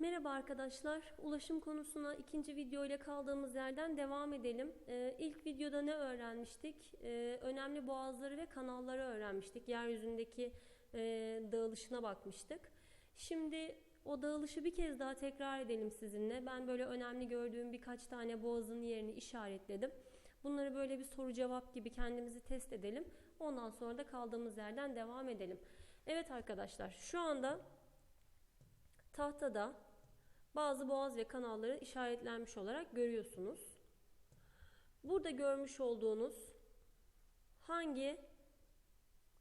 Merhaba arkadaşlar. Ulaşım konusuna ikinci video ile kaldığımız yerden devam edelim. Ee, ilk videoda ne öğrenmiştik? Ee, önemli boğazları ve kanalları öğrenmiştik. Yeryüzündeki e, dağılışına bakmıştık. Şimdi o dağılışı bir kez daha tekrar edelim sizinle. Ben böyle önemli gördüğüm birkaç tane boğazın yerini işaretledim. Bunları böyle bir soru cevap gibi kendimizi test edelim. Ondan sonra da kaldığımız yerden devam edelim. Evet arkadaşlar şu anda tahtada bazı boğaz ve kanalları işaretlenmiş olarak görüyorsunuz. Burada görmüş olduğunuz hangi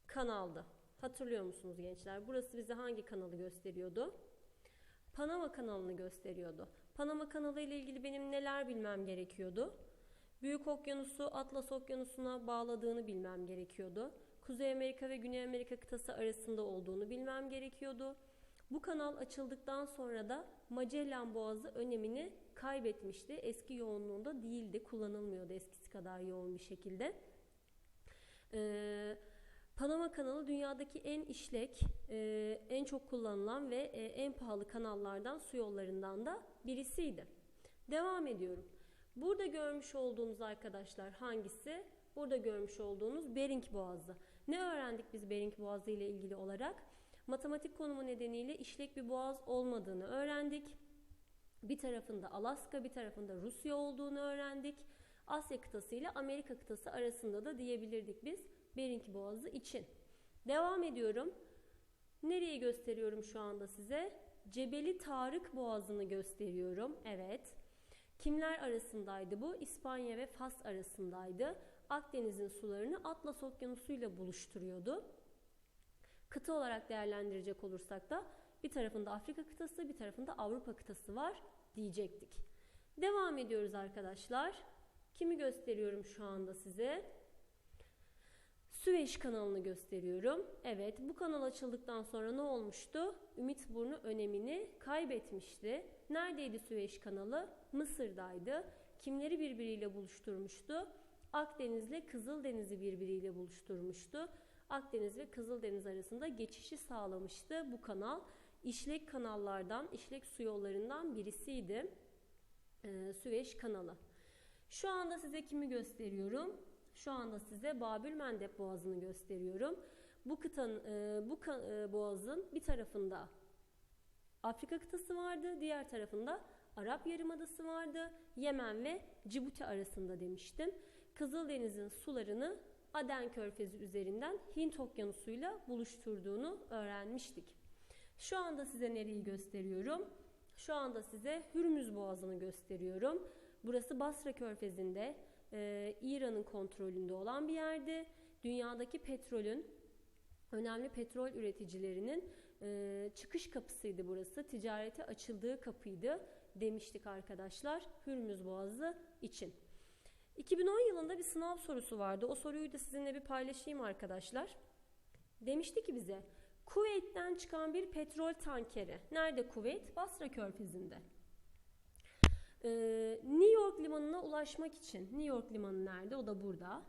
kanaldı? Hatırlıyor musunuz gençler? Burası bize hangi kanalı gösteriyordu? Panama kanalını gösteriyordu. Panama kanalı ile ilgili benim neler bilmem gerekiyordu? Büyük Okyanusu Atlas Okyanusu'na bağladığını bilmem gerekiyordu. Kuzey Amerika ve Güney Amerika kıtası arasında olduğunu bilmem gerekiyordu. Bu kanal açıldıktan sonra da Magellan Boğazı önemini kaybetmişti. Eski yoğunluğunda değildi, kullanılmıyordu eskisi kadar yoğun bir şekilde. Ee, Panama kanalı dünyadaki en işlek, e, en çok kullanılan ve e, en pahalı kanallardan, su yollarından da birisiydi. Devam ediyorum. Burada görmüş olduğunuz arkadaşlar hangisi? Burada görmüş olduğunuz Bering Boğazı. Ne öğrendik biz Bering Boğazı ile ilgili olarak? Matematik konumu nedeniyle işlek bir boğaz olmadığını öğrendik. Bir tarafında Alaska, bir tarafında Rusya olduğunu öğrendik. Asya kıtası ile Amerika kıtası arasında da diyebilirdik biz Bering Boğazı için. Devam ediyorum. Nereyi gösteriyorum şu anda size? Cebeli Tarık Boğazı'nı gösteriyorum. Evet. Kimler arasındaydı bu? İspanya ve Fas arasındaydı. Akdeniz'in sularını Atlas Okyanusu ile buluşturuyordu. Kıta olarak değerlendirecek olursak da bir tarafında Afrika kıtası, bir tarafında Avrupa kıtası var diyecektik. Devam ediyoruz arkadaşlar. Kimi gösteriyorum şu anda size? Süveyş kanalını gösteriyorum. Evet bu kanal açıldıktan sonra ne olmuştu? Ümit Burnu önemini kaybetmişti. Neredeydi Süveyş kanalı? Mısır'daydı. Kimleri birbiriyle buluşturmuştu? Akdeniz'le Kızıldeniz'i birbiriyle buluşturmuştu. Akdeniz ve Kızıldeniz arasında geçişi sağlamıştı bu kanal. İşlek kanallardan, işlek su yollarından birisiydi ee, Süveyş kanalı. Şu anda size kimi gösteriyorum? Şu anda size Babül Mendeb Boğazı'nı gösteriyorum. Bu kıtanın, e, bu e, boğazın bir tarafında Afrika kıtası vardı, diğer tarafında Arap Yarımadası vardı. Yemen ve Cibuti arasında demiştim. Kızıldeniz'in sularını Aden Körfezi üzerinden Hint Okyanusu'yla buluşturduğunu öğrenmiştik. Şu anda size nereyi gösteriyorum? Şu anda size Hürmüz Boğazı'nı gösteriyorum. Burası Basra Körfezi'nde e, İran'ın kontrolünde olan bir yerdi. Dünyadaki petrolün, önemli petrol üreticilerinin e, çıkış kapısıydı burası. Ticarete açıldığı kapıydı demiştik arkadaşlar Hürmüz Boğazı için. 2010 yılında bir sınav sorusu vardı. O soruyu da sizinle bir paylaşayım arkadaşlar. Demişti ki bize Kuveyt'ten çıkan bir petrol tankeri. Nerede Kuveyt? Basra Körfezi'nde. Ee, New York limanına ulaşmak için. New York limanı nerede? O da burada.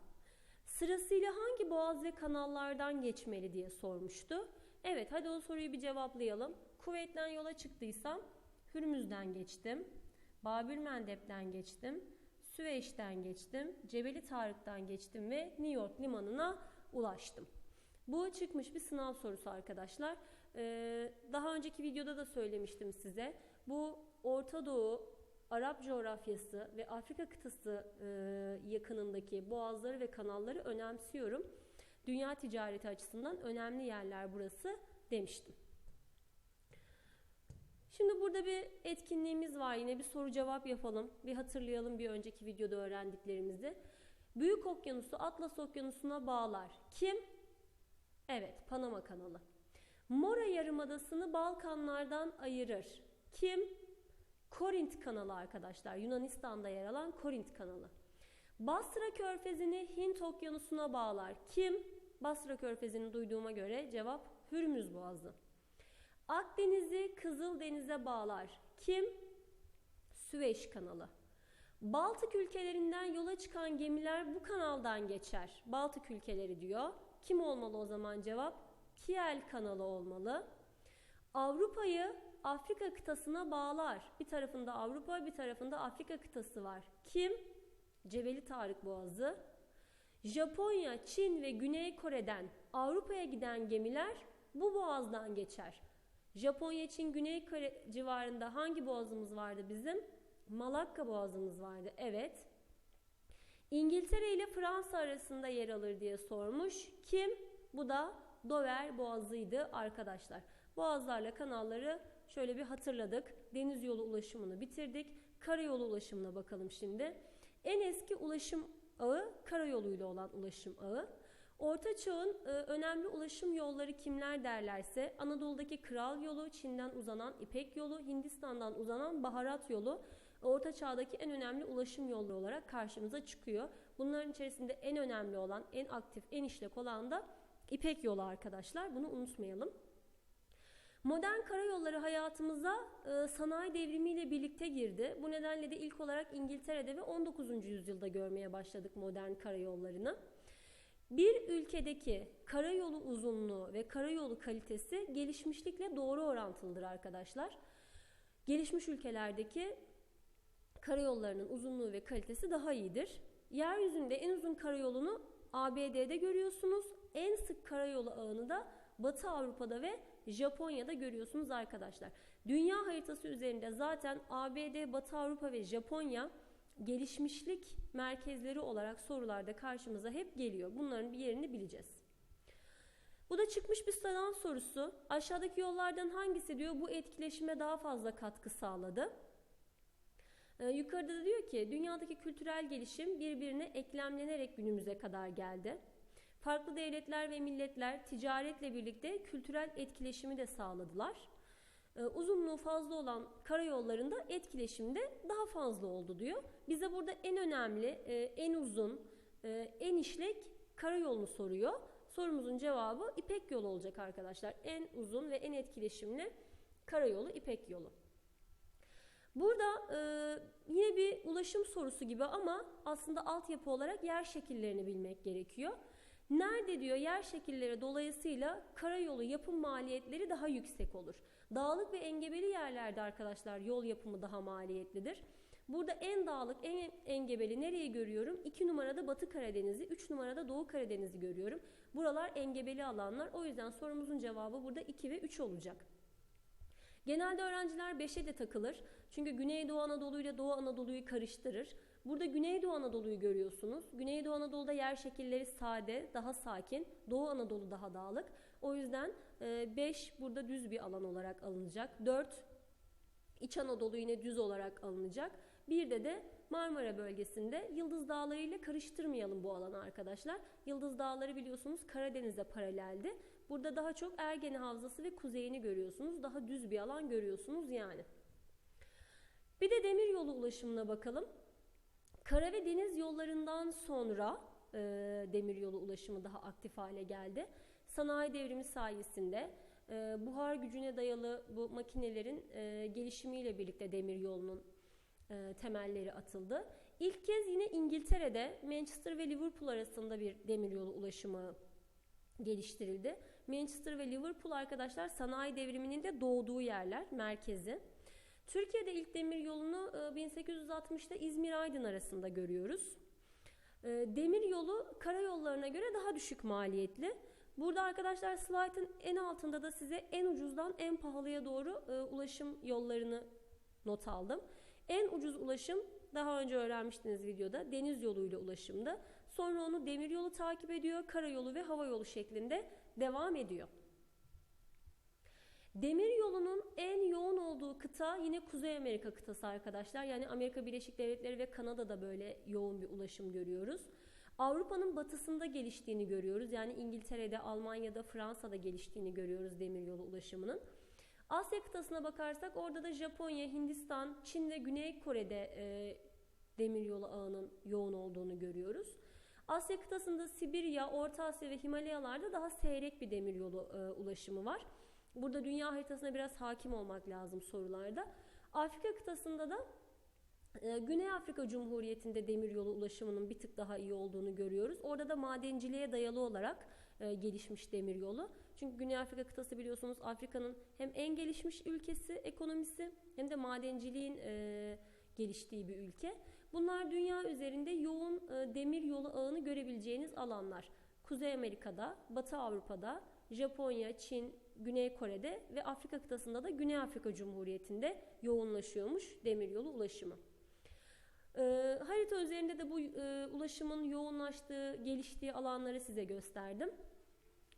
Sırasıyla hangi boğaz ve kanallardan geçmeli diye sormuştu. Evet hadi o soruyu bir cevaplayalım. Kuveyt'ten yola çıktıysam Hürmüz'den geçtim. Babül Mendeb'den geçtim. Süveyş'ten geçtim, Cebeli Tarık'tan geçtim ve New York limanına ulaştım. Bu çıkmış bir sınav sorusu arkadaşlar. Ee, daha önceki videoda da söylemiştim size. Bu Orta Doğu, Arap coğrafyası ve Afrika kıtası e, yakınındaki boğazları ve kanalları önemsiyorum. Dünya ticareti açısından önemli yerler burası demiştim. Şimdi burada bir etkinliğimiz var. Yine bir soru cevap yapalım. Bir hatırlayalım bir önceki videoda öğrendiklerimizi. Büyük Okyanusu Atlas Okyanusu'na bağlar. Kim? Evet, Panama kanalı. Mora Yarımadası'nı Balkanlardan ayırır. Kim? Korint kanalı arkadaşlar. Yunanistan'da yer alan Korint kanalı. Basra Körfezi'ni Hint Okyanusu'na bağlar. Kim? Basra Körfezi'ni duyduğuma göre cevap Hürmüz Boğazı. Akdeniz'i Kızıldeniz'e bağlar. Kim? Süveyş kanalı. Baltık ülkelerinden yola çıkan gemiler bu kanaldan geçer. Baltık ülkeleri diyor. Kim olmalı o zaman cevap? Kiel kanalı olmalı. Avrupa'yı Afrika kıtasına bağlar. Bir tarafında Avrupa, bir tarafında Afrika kıtası var. Kim? Cebeli Tarık Boğazı. Japonya, Çin ve Güney Kore'den Avrupa'ya giden gemiler bu boğazdan geçer. Japonya, Çin, Güney Kore civarında hangi boğazımız vardı bizim? Malakka boğazımız vardı. Evet. İngiltere ile Fransa arasında yer alır diye sormuş. Kim? Bu da Dover Boğazı'ydı arkadaşlar. Boğazlarla kanalları şöyle bir hatırladık. Deniz yolu ulaşımını bitirdik. Karayolu ulaşımına bakalım şimdi. En eski ulaşım ağı karayoluyla olan ulaşım ağı. Orta Çağ'ın e, önemli ulaşım yolları kimler derlerse Anadolu'daki Kral Yolu, Çin'den uzanan İpek Yolu, Hindistan'dan uzanan Baharat Yolu Orta Çağ'daki en önemli ulaşım yolları olarak karşımıza çıkıyor. Bunların içerisinde en önemli olan, en aktif, en işlek olan da İpek Yolu arkadaşlar. Bunu unutmayalım. Modern karayolları hayatımıza e, sanayi devrimiyle birlikte girdi. Bu nedenle de ilk olarak İngiltere'de ve 19. yüzyılda görmeye başladık modern karayollarını. Bir ülkedeki karayolu uzunluğu ve karayolu kalitesi gelişmişlikle doğru orantılıdır arkadaşlar. Gelişmiş ülkelerdeki karayollarının uzunluğu ve kalitesi daha iyidir. Yeryüzünde en uzun karayolunu ABD'de görüyorsunuz. En sık karayolu ağını da Batı Avrupa'da ve Japonya'da görüyorsunuz arkadaşlar. Dünya haritası üzerinde zaten ABD, Batı Avrupa ve Japonya gelişmişlik merkezleri olarak sorularda karşımıza hep geliyor. Bunların bir yerini bileceğiz. Bu da çıkmış bir sıradan sorusu. Aşağıdaki yollardan hangisi diyor bu etkileşime daha fazla katkı sağladı? Ee, yukarıda da diyor ki dünyadaki kültürel gelişim birbirine eklemlenerek günümüze kadar geldi. Farklı devletler ve milletler ticaretle birlikte kültürel etkileşimi de sağladılar. Ee, uzunluğu fazla olan karayollarında etkileşim de daha fazla oldu diyor. Bize burada en önemli, e, en uzun, e, en işlek karayolunu soruyor. Sorumuzun cevabı İpek yolu olacak arkadaşlar. En uzun ve en etkileşimli karayolu İpek yolu. Burada e, yine bir ulaşım sorusu gibi ama aslında altyapı olarak yer şekillerini bilmek gerekiyor. Nerede diyor yer şekilleri dolayısıyla karayolu yapım maliyetleri daha yüksek olur. Dağlık ve engebeli yerlerde arkadaşlar yol yapımı daha maliyetlidir. Burada en dağlık, en engebeli nereyi görüyorum? 2 numarada Batı Karadeniz'i, 3 numarada Doğu Karadeniz'i görüyorum. Buralar engebeli alanlar. O yüzden sorumuzun cevabı burada 2 ve 3 olacak. Genelde öğrenciler 5'e de takılır. Çünkü Güneydoğu Anadolu ile Doğu Anadolu'yu karıştırır. Burada Güneydoğu Anadolu'yu görüyorsunuz. Güneydoğu Anadolu'da yer şekilleri sade, daha sakin. Doğu Anadolu daha dağlık. O yüzden 5 e, burada düz bir alan olarak alınacak. 4 İç Anadolu yine düz olarak alınacak. Bir de de Marmara bölgesinde Yıldız Dağları ile karıştırmayalım bu alanı arkadaşlar. Yıldız Dağları biliyorsunuz Karadeniz'e paraleldi. Burada daha çok Ergene Havzası ve kuzeyini görüyorsunuz. Daha düz bir alan görüyorsunuz yani. Bir de demir yolu ulaşımına bakalım. Kara ve deniz yollarından sonra e, demir yolu ulaşımı daha aktif hale geldi. Sanayi devrimi sayesinde e, buhar gücüne dayalı bu makinelerin e, gelişimiyle birlikte demir yolunun e, temelleri atıldı. İlk kez yine İngiltere'de Manchester ve Liverpool arasında bir demiryolu ulaşımı geliştirildi. Manchester ve Liverpool arkadaşlar sanayi devriminin de doğduğu yerler, merkezi. Türkiye'de ilk demir yolunu 1860'da İzmir-Aydın arasında görüyoruz. E, demir yolu karayollarına göre daha düşük maliyetli. Burada arkadaşlar slaytın en altında da size en ucuzdan en pahalıya doğru e, ulaşım yollarını not aldım. En ucuz ulaşım daha önce öğrenmiştiniz videoda deniz yoluyla ulaşımda. Sonra onu demir yolu takip ediyor, karayolu ve hava yolu şeklinde devam ediyor. Demir yolunun en yoğun olduğu kıta yine Kuzey Amerika kıtası arkadaşlar. Yani Amerika Birleşik Devletleri ve Kanada'da böyle yoğun bir ulaşım görüyoruz. Avrupa'nın batısında geliştiğini görüyoruz. Yani İngiltere'de, Almanya'da, Fransa'da geliştiğini görüyoruz demiryolu ulaşımının. Asya kıtasına bakarsak orada da Japonya, Hindistan, Çin ve Güney Kore'de e, demiryolu ağının yoğun olduğunu görüyoruz. Asya kıtasında Sibirya, Orta Asya ve Himalayalarda daha seyrek bir demiryolu e, ulaşımı var. Burada dünya haritasına biraz hakim olmak lazım sorularda. Afrika kıtasında da Güney Afrika Cumhuriyeti'nde demiryolu ulaşımının bir tık daha iyi olduğunu görüyoruz. Orada da madenciliğe dayalı olarak e, gelişmiş demiryolu. Çünkü Güney Afrika kıtası biliyorsunuz Afrika'nın hem en gelişmiş ülkesi ekonomisi hem de madenciliğin e, geliştiği bir ülke. Bunlar dünya üzerinde yoğun e, demir yolu ağını görebileceğiniz alanlar. Kuzey Amerika'da, Batı Avrupa'da, Japonya, Çin, Güney Kore'de ve Afrika kıtasında da Güney Afrika Cumhuriyeti'nde yoğunlaşıyormuş demiryolu ulaşımı. E, harita üzerinde de bu e, ulaşımın yoğunlaştığı, geliştiği alanları size gösterdim.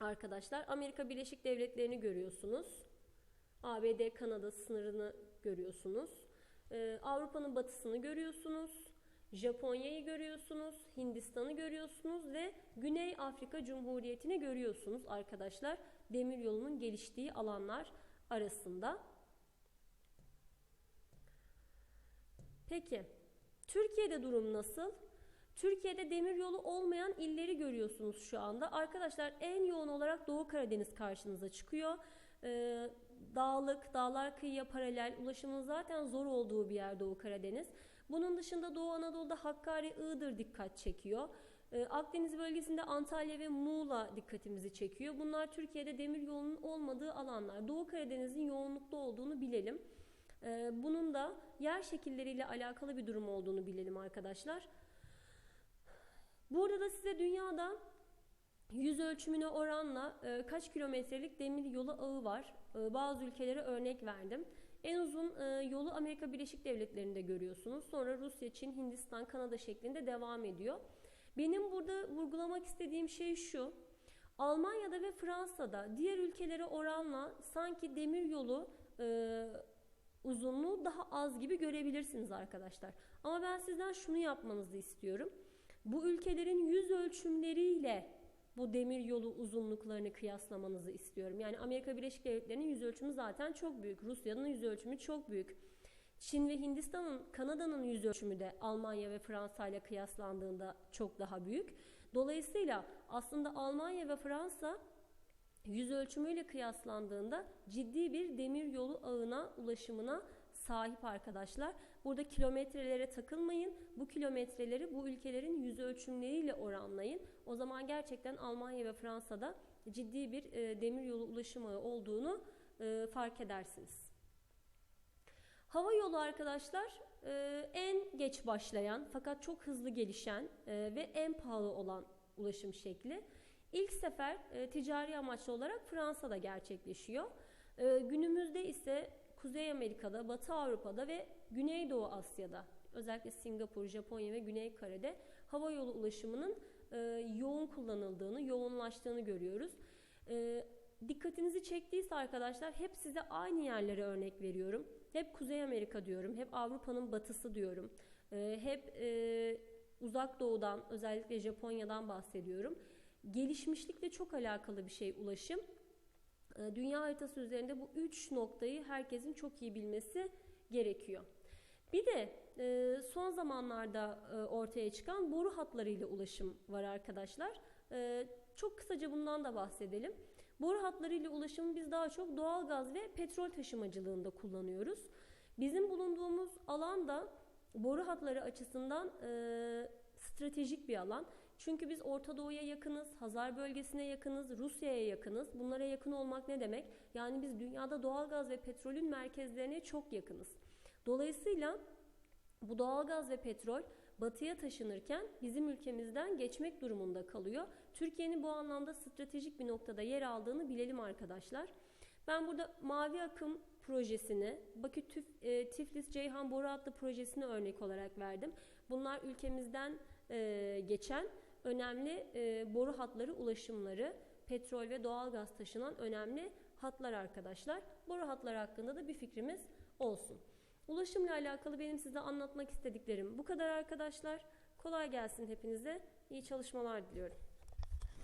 Arkadaşlar Amerika Birleşik Devletleri'ni görüyorsunuz. ABD Kanada sınırını görüyorsunuz. Ee, Avrupa'nın batısını görüyorsunuz. Japonya'yı görüyorsunuz. Hindistan'ı görüyorsunuz ve Güney Afrika Cumhuriyeti'ni görüyorsunuz arkadaşlar. Demiryolunun geliştiği alanlar arasında. Peki Türkiye'de durum nasıl? Türkiye'de demiryolu olmayan illeri görüyorsunuz şu anda. Arkadaşlar en yoğun olarak Doğu Karadeniz karşınıza çıkıyor. Ee, dağlık, dağlar kıyıya paralel, ulaşımın zaten zor olduğu bir yer Doğu Karadeniz. Bunun dışında Doğu Anadolu'da Hakkari, Iğdır dikkat çekiyor. Ee, Akdeniz bölgesinde Antalya ve Muğla dikkatimizi çekiyor. Bunlar Türkiye'de demiryolunun olmadığı alanlar. Doğu Karadeniz'in yoğunlukta olduğunu bilelim. Ee, bunun da yer şekilleriyle alakalı bir durum olduğunu bilelim arkadaşlar. Burada da size dünyada yüz ölçümüne oranla e, kaç kilometrelik demir yolu ağı var. E, bazı ülkelere örnek verdim. En uzun e, yolu Amerika Birleşik Devletleri'nde görüyorsunuz. Sonra Rusya, Çin, Hindistan, Kanada şeklinde devam ediyor. Benim burada vurgulamak istediğim şey şu. Almanya'da ve Fransa'da diğer ülkelere oranla sanki demir yolu e, uzunluğu daha az gibi görebilirsiniz arkadaşlar. Ama ben sizden şunu yapmanızı istiyorum. Bu ülkelerin yüz ölçümleriyle bu demir yolu uzunluklarını kıyaslamanızı istiyorum. Yani Amerika Birleşik Devletleri'nin yüz ölçümü zaten çok büyük. Rusya'nın yüz ölçümü çok büyük. Çin ve Hindistan'ın, Kanada'nın yüz ölçümü de Almanya ve Fransa ile kıyaslandığında çok daha büyük. Dolayısıyla aslında Almanya ve Fransa yüz ölçümüyle kıyaslandığında ciddi bir demir yolu ağına ulaşımına sahip arkadaşlar. Burada kilometrelere takılmayın. Bu kilometreleri bu ülkelerin yüz ölçümleriyle oranlayın. O zaman gerçekten Almanya ve Fransa'da ciddi bir e, demir yolu ulaşım ağı olduğunu e, fark edersiniz. Hava yolu arkadaşlar e, en geç başlayan fakat çok hızlı gelişen e, ve en pahalı olan ulaşım şekli. İlk sefer e, ticari amaçlı olarak Fransa'da gerçekleşiyor. E, günümüzde ise Kuzey Amerika'da, Batı Avrupa'da ve Güneydoğu Asya'da özellikle Singapur, Japonya ve Güney Kore'de hava yolu ulaşımının e, yoğun kullanıldığını, yoğunlaştığını görüyoruz. E, dikkatinizi çektiyse arkadaşlar hep size aynı yerlere örnek veriyorum. Hep Kuzey Amerika diyorum, hep Avrupa'nın batısı diyorum. E, hep e, uzak doğudan, özellikle Japonya'dan bahsediyorum. Gelişmişlikle çok alakalı bir şey ulaşım. E, dünya haritası üzerinde bu üç noktayı herkesin çok iyi bilmesi gerekiyor. Bir de e, son zamanlarda e, ortaya çıkan boru hatlarıyla ulaşım var arkadaşlar. E, çok kısaca bundan da bahsedelim. Boru hatlarıyla ulaşımı biz daha çok doğal gaz ve petrol taşımacılığında kullanıyoruz. Bizim bulunduğumuz alan da boru hatları açısından e, stratejik bir alan. Çünkü biz Orta Doğu'ya yakınız, Hazar bölgesine yakınız, Rusya'ya yakınız. Bunlara yakın olmak ne demek? Yani biz dünyada doğal gaz ve petrolün merkezlerine çok yakınız. Dolayısıyla bu doğalgaz ve petrol batıya taşınırken bizim ülkemizden geçmek durumunda kalıyor. Türkiye'nin bu anlamda stratejik bir noktada yer aldığını bilelim arkadaşlar. Ben burada Mavi Akım projesini, Bakü Tüf, e, Tiflis Ceyhan Boru Hattı projesini örnek olarak verdim. Bunlar ülkemizden e, geçen önemli e, boru hatları ulaşımları, petrol ve doğalgaz taşınan önemli hatlar arkadaşlar. Boru hatları hakkında da bir fikrimiz olsun. Ulaşımla alakalı benim size anlatmak istediklerim bu kadar arkadaşlar. Kolay gelsin hepinize. İyi çalışmalar diliyorum.